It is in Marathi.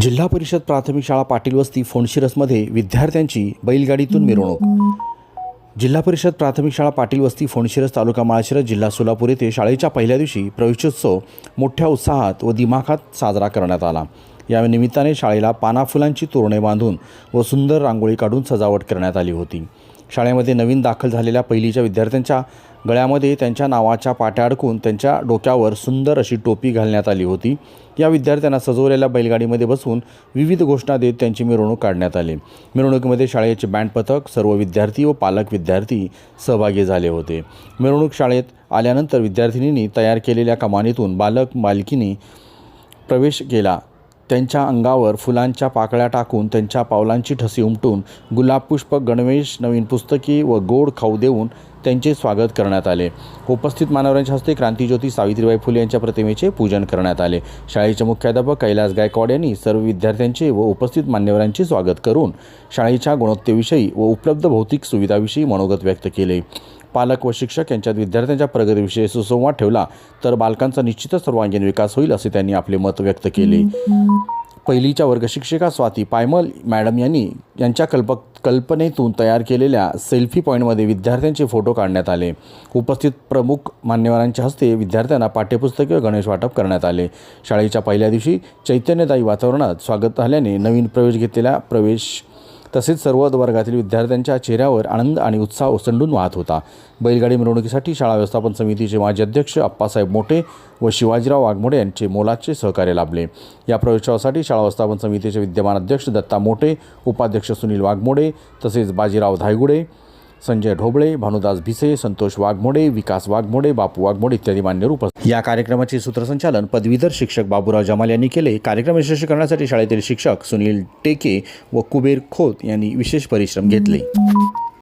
जिल्हा परिषद प्राथमिक शाळा पाटील वस्ती फोणशिरसमध्ये विद्यार्थ्यांची बैलगाडीतून मिरवणूक. जिल्हा परिषद प्राथमिक शाळा पाटील वस्ती फोणशिरस तालुका माळशिरस जिल्हा सोलापूर येथे शाळेच्या पहिल्या दिवशी प्रवेशोत्सव मोठ्या उत्साहात व दिमाखात साजरा करण्यात आला. या निमित्ताने शाळेला पाना फुलांची तोरणे बांधून व सुंदर रांगोळी काढून सजावट करण्यात आली होती. शाळेमध्ये नवीन दाखल झालेल्या पहिलीच्या विद्यार्थ्यांच्या गळ्यामध्ये त्यांच्या नावाच्या पाट्या अडकून त्यांच्या डोक्यावर सुंदर अशी टोपी घालण्यात आली होती. या विद्यार्थ्यांना सजवलेल्या बैलगाडीमध्ये बसून विविध घोषणा देत त्यांची मिरवणूक काढण्यात आली. मिरवणुकीमध्ये शाळेचे बँड पथक सर्व विद्यार्थी व पालक विद्यार्थी सहभागी झाले होते. मिरवणूक शाळेत आल्यानंतर विद्यार्थिनींनी तयार केलेल्या कमानीतून बालक मालकीनी प्रवेश केला. त्यांच्या अंगावर फुलांच्या पाकळ्या टाकून त्यांच्या पावलांची ठसी उमटून गुलाब पुष्प गणवेश नवीन पुस्तके व गोड खाऊ देऊन त्यांचे स्वागत करण्यात आले. उपस्थित मानवरांच्या हस्ते क्रांतीज्योती सावित्रीबाई फुले यांच्या प्रतिमेचे पूजन करण्यात आले. शाळेचे मुख्याध्यापक कैलास गायकवाड यांनी सर्व विद्यार्थ्यांचे व उपस्थित मान्यवरांचे स्वागत करून शाळेच्या गुणवत्तेविषयी व उपलब्ध भौतिक सुविधाविषयी मनोगत व्यक्त केले. पालक व शिक्षक यांच्यात विद्यार्थ्यांच्या प्रगतीविषयी सुसंवाद ठेवला तर बालकांचा निश्चितच सर्वांगीण विकास होईल असे त्यांनी आपले मत व्यक्त केले. पहिलीच्या वर्ग शिक्षिका स्वाती पायमल मॅडम यांनी यांच्या कल्पक कल्पनेतून तयार केलेल्या सेल्फी पॉईंटमध्ये विद्यार्थ्यांचे फोटो काढण्यात आले. उपस्थित प्रमुख मान्यवरांच्या हस्ते विद्यार्थ्यांना पाठ्यपुस्तके व गणेश वाटप करण्यात आले. शाळेच्या पहिल्या दिवशी चैतन्यदायी वातावरणात स्वागत झाल्याने नवीन प्रवेश घेतलेल्या प्रवेश तसेच सर्व वर्गातील विद्यार्थ्यांच्या चेहऱ्यावर आनंद आणि उत्साह ओसंडून वाहत होता. बैलगाडी मिरवणुकीसाठी शाळा व्यवस्थापन समितीचे माजी अध्यक्ष अप्पासाहेब मोठे व शिवाजीराव वाघमोडे यांचे मोलाचे सहकार्य लाभले. या प्रवेशोत्सवासाठी शाळा व्यवस्थापन समितीचे विद्यमान अध्यक्ष दत्ता मोठे उपाध्यक्ष सुनील वाघमोडे तसेच बाजीराव धायगुडे संजय ढोबळे भानुदास भिसे संतोष वाघमोडे विकास वाघमोडे बापू वाघमोडे इत्यादी मान्यवर उपस्थित या कार्यक्रमाचे सूत्रसंचालन पदवीधर शिक्षक बाबूराव जमाल यांनी केले. कार्यक्रम यशस्वी करण्यासाठी शाळेतील शिक्षक सुनील टेके व कुबेर खोत यांनी विशेष परिश्रम घेतले.